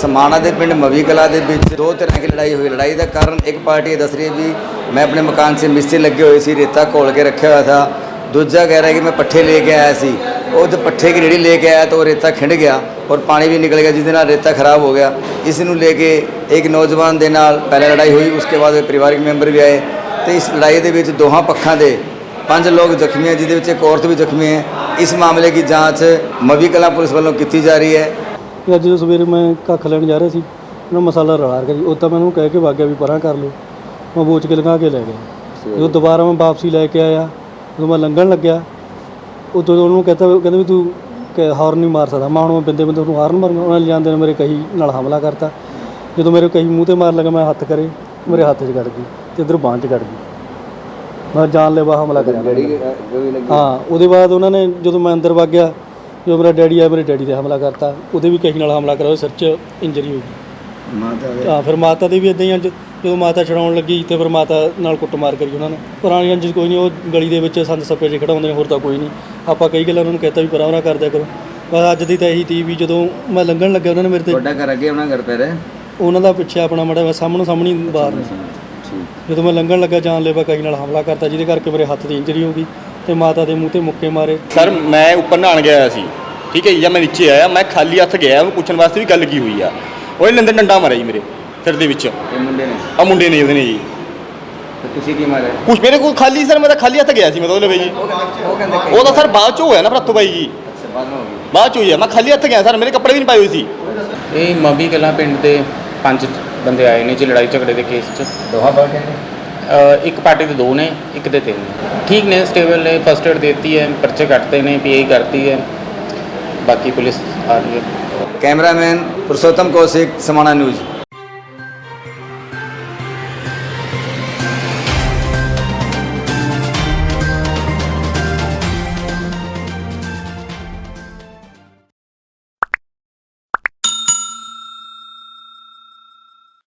ਸਮਾਣਾ ਦੇ ਪਿੰਡ ਮਵੀ ਕਲਾ ਦੇ ਵਿੱਚ ਦੋ ਤਰ੍ਹਾਂ ਦੀ ਲੜਾਈ ਹੋਈ। ਲੜਾਈ ਦਾ ਕਾਰਨ ਇੱਕ ਪਾਰਟੀ ਇਹ ਦੱਸ ਰਹੀ ਹੈ ਵੀ ਮੈਂ ਆਪਣੇ ਮਕਾਨ 'ਚ ਮਿਸਤਰੀ ਲੱਗੇ ਹੋਏ ਸੀ, ਰੇਤਾ ਘੋਲ ਕੇ ਰੱਖਿਆ ਹੋਇਆ ਥਾ। ਦੂਜਾ ਕਹਿ ਰਿਹਾ ਕਿ ਮੈਂ ਪੱਠੇ ਲੈ ਕੇ ਆਇਆ ਸੀ। ਉਹ ਜਦ ਪੱਠੇ ਕੀ ਰੇੜੀ ਲੈ ਕੇ ਆਇਆ ਤਾਂ ਉਹ ਰੇਤਾ ਖਿੰਡ ਗਿਆ ਔਰ ਪਾਣੀ ਵੀ ਨਿਕਲ ਗਿਆ ਜਿਸ ਨਾਲ ਰੇਤਾ ਖਰਾਬ ਹੋ ਗਿਆ। ਇਸ ਨੂੰ ਲੈ ਕੇ ਇੱਕ ਨੌਜਵਾਨ ਦੇ ਨਾਲ ਪਹਿਲਾਂ ਲੜਾਈ ਹੋਈ ਉਸਕੇ ਬਾਅਦ ਪਰਿਵਾਰਿਕ ਮੈਂਬਰ ਵੀ ਆਏ। ਤੇ ਇਸ ਲੜਾਈ ਦੇ ਵਿੱਚ ਦੋਹਾਂ ਪੱਖਾਂ ਦੇ ਪੰਜ ਲੋਕ ਜ਼ਖਮੀ ਹੈ, ਜਿਹਦੇ ਵਿੱਚ ਇੱਕ ਔਰਤ ਵੀ ਜ਼ਖਮੀ ਹੈ। ਇਸ ਮਾਮਲੇ ਦੀ ਜਾਂਚ ਮਵੀ ਕਲਾ ਪੁਲਿਸ ਵੱਲੋਂ ਕੀਤੀ ਜਾ ਰਹੀ ਹੈ। ਤੇ ਅੱਜ ਸਵੇਰੇ ਮੈਂ ਕੱਖ ਲੈਣ ਜਾ ਰਿਹਾ ਸੀ ਉਹਨਾਂ ਮਸਾਲਾ ਰਲਾ ਕੇ ਉਹ ਤਾਂ ਮੈਨੂੰ ਕਹਿ ਕੇ ਵਾਗਿਆ ਵੀ ਪਰਾਂ ਕਰ ਲਓ। ਮੈਂ ਬੋਚ ਕੇ ਲਗਾ ਕੇ ਲੈ ਗਿਆ। ਜਦੋਂ ਦੁਬਾਰਾ ਮੈਂ ਵਾਪਸੀ ਲੈ ਕੇ ਆਇਆ ਜਦੋਂ ਮੈਂ ਲੰਘਣ ਲੱਗਿਆ ਉਹ ਜਦੋਂ ਉਹਨੂੰ ਕਹਤਾ ਕਹਿੰਦੇ ਵੀ ਤੂੰ ਕਿ ਹਾਰਨ ਨਹੀਂ ਮਾਰ ਸਕਦਾ। ਮੈਂ ਹੁਣ ਮੈਂ ਬਿੰਦੇ ਬਿੰਦੇ ਉਹਨੂੰ ਹਾਰਨ ਮਾਰੂੰਗਾ ਉਹਨਾਂ ਨੇ ਜਾਂਦੇ ਨੇ ਮੇਰੇ ਕਹੀ ਨਾਲ ਹਮਲਾ ਕਰਤਾ। ਜਦੋਂ ਮੇਰੇ ਕਹੀ ਮੂੰਹ ਤੇ ਮਾਰ ਲੱਗਾ ਮੈਂ ਹੱਥ ਕਰੇ ਮੇਰੇ ਹੱਥ 'ਚ ਕੱਢ ਗਈ ਤੇ ਇਧਰ ਬਾਂਹ 'ਚ ਕੱਢ ਗਈ। ਮੈਂ ਜਾਨਲੇਵਾ ਹਮਲਾ ਕਰਿਆ। ਉਹਨਾਂ। ਹਾਂ ਉਹਦੇ ਬਾਅਦ ਉਹਨਾਂ ਨੇ ਜਦੋਂ ਮੈਂ ਅੰਦਰ ਵਗ ਗਿਆ ਜਦੋਂ ਮੇਰਾ ਡੈਡੀ ਆਇਆ ਮੇਰੇ ਡੈਡੀ ਤੇ ਹਮਲਾ ਕਰਤਾ। ਉਹਦੇ ਵੀ ਕਹੀ ਨਾਲ ਹਮਲਾ ਕਰਿਆ ਉਹਦੇ ਸਿਰ 'ਚ ਇੰਜਰੀ ਹੋ ਗਈ। ਮਾਤਾ ਹਾਂ ਫਿਰ ਮਾਤਾ ਦੀ ਵੀ ਇਦਾਂ ਹੀ ਅੰਜ ਜਦੋਂ ਮਾਤਾ ਛਡਾਉਣ ਲੱਗੀ ਤੇ ਫਿਰ ਮਾਤਾ ਨਾਲ ਕੁੱਟਮਾਰ ਕਰੀ ਉਹਨਾਂ ਨੇ। ਪੁਰਾਣੀ ਅੰਜ ਕੋਈ ਨਹੀਂ ਉਹ ਗਲੀ ਦੇ ਵਿੱਚ ਸੰਦ ਸੱਪੇ ਜਿਹੇ ਖੜਾਉਂਦੇ ਨੇ ਹੋਰ ਤਾਂ ਕੋਈ ਨਹੀਂ। ਆਪਾਂ ਕਈ ਗੱਲਾਂ ਉਹਨਾਂ ਨੂੰ ਕਹਤਾ ਵੀ ਪਰਾਂ ਨਾ ਕਰਦਿਆ ਕਰੋ। ਬਸ ਅੱਜ ਦੀ ਤਾਂ ਇਹੀ ਤੀ ਵੀ ਜਦੋਂ ਮੈਂ ਲੰਘਣ ਲੱਗਿਆ ਉਹਨਾਂ ਨੇ ਮੇਰੇ ਤੇ ਤੁਹਾਡਾ ਘਰ ਅੱਗੇ ਉਹਨਾਂ ਘਰ ਪੈ ਰਿਹਾ ਉਹਨਾਂ ਦਾ ਪਿੱਛੇ ਆਪਣਾ ਮੜਾ ਸਾਹਮਣੇ ਸਾਹਮਣੀ ਬਾਹਰ। ਠੀਕ। ਜਦੋਂ ਮੈਂ ਲੰਘਣ ਲੱਗਾ ਜਾਨਲੇਵਾ ਕਈ ਨਾਲ ਹਮਲਾ ਕਰਤਾ ਜਿਹਦੇ ਕਰਕੇ ਮੇਰੇ ਹੱਥ ਦੀ ਇੰਜਰੀ ਹੋ ਗਈ। ਤੇ ਮਾਤਾ ਦੇ ਮੂੰਹ ਤੇ ਮੁੱਕੇ ਮਾਰੇ। ਸਰ ਮੈਂ ਉੱਪਰ ਨਹਾਉਣ ਗਿਆ ਹੋਇਆ ਸੀ। ਠੀਕ ਹੈ ਜੀ ਜਦ ਮੈਂ ਨੀਚੇ ਆਇਆ ਮੈਂ ਖਾਲੀ ਹੱਥ ਗਿਆ ਉਹਨੂੰ ਪੁੱਛਣ ਵਾਸਤੇ ਵੀ ਗੱਲ ਕੀ ਹੋਈ ਆ। ਉਹਨੇ ਨੰਦਰ ਡੰਡਾ ਮਾਰਿਆ ਜੀ ਮੇਰੇ ਸਿਰ ਦੇ ਵਿੱਚ। ਇਹ ਮੁੰਡੇ ਨੇ? ਆ ਮੁੰਡੇ ਨੇ ਉਹਦੇ ਨੇ ਜੀ। ਤੇ ਤੁਸੀਂ ਕੀ ਮਾਰਿਆ? ਕੁਛ ਮੇਰੇ ਕੋਲ ਖਾਲੀ ਸਰ ਮੈਂ ਤਾਂ ਖਾਲੀ ਹੱਥ ਗਿਆ ਸੀ ਮੈਂ ਤਾਂ ਉਹਦੇ ਲਈ ਉਹ ਕਹਿੰਦੇ ਉਹ ਤਾਂ ਸਰ ਬਾਅਦ ਚ ਹੋਇਆ ਨਾ ਭਰਤੂ ਬਾਈ ਜੀ। ਬਾਅਦ ਵਿੱਚ ਹੋ ਗਈ ਬਾਅਦ ਚ ਹੋਈ ਆ ਮੈਂ ਖਾਲੀ ਹੱਥ ਗਿਆ ਸਰ ਮੇਰੇ ਕੱਪੜੇ ਵੀ ਨਹੀਂ ਪਾਏ ਹੋਏ ਸੀ। ਇਹ ਮਬੀ ਕਲਾਂ ਪਿੰਡ ਦੇ ਪੰਜ ਬੰਦੇ ਆਏ ਨੇ ਜੀ ਲੜਾਈ ਝਗੜੇ ਦੇ ਕੇਸ 'ਚ। ਦੋਹਾਂ ਨੇ? ਅ, ਇੱਕ ਪਾਰਟੀ ਦੇ ਦੋ ਨੇ, ਇੱਕ ਦੇ ਤਿੰਨ ਨੇ। ਠੀਕ ਨੇ ਸਟੇਬਲ ਨੇ ਫਸਟ ਏਡ ਦਿੱਤੀ ਹੈ, ਪਰਚੇ ਕੱਟਦੇ ਨੇ ਪੀਆਈ ਕਰਤੀ ਹੈ। ਬਾਕੀ ਪੁਲਿਸ ਆ ਰਹੀ ਹੈ। Cameraman Purshottam Kaushik Samana news.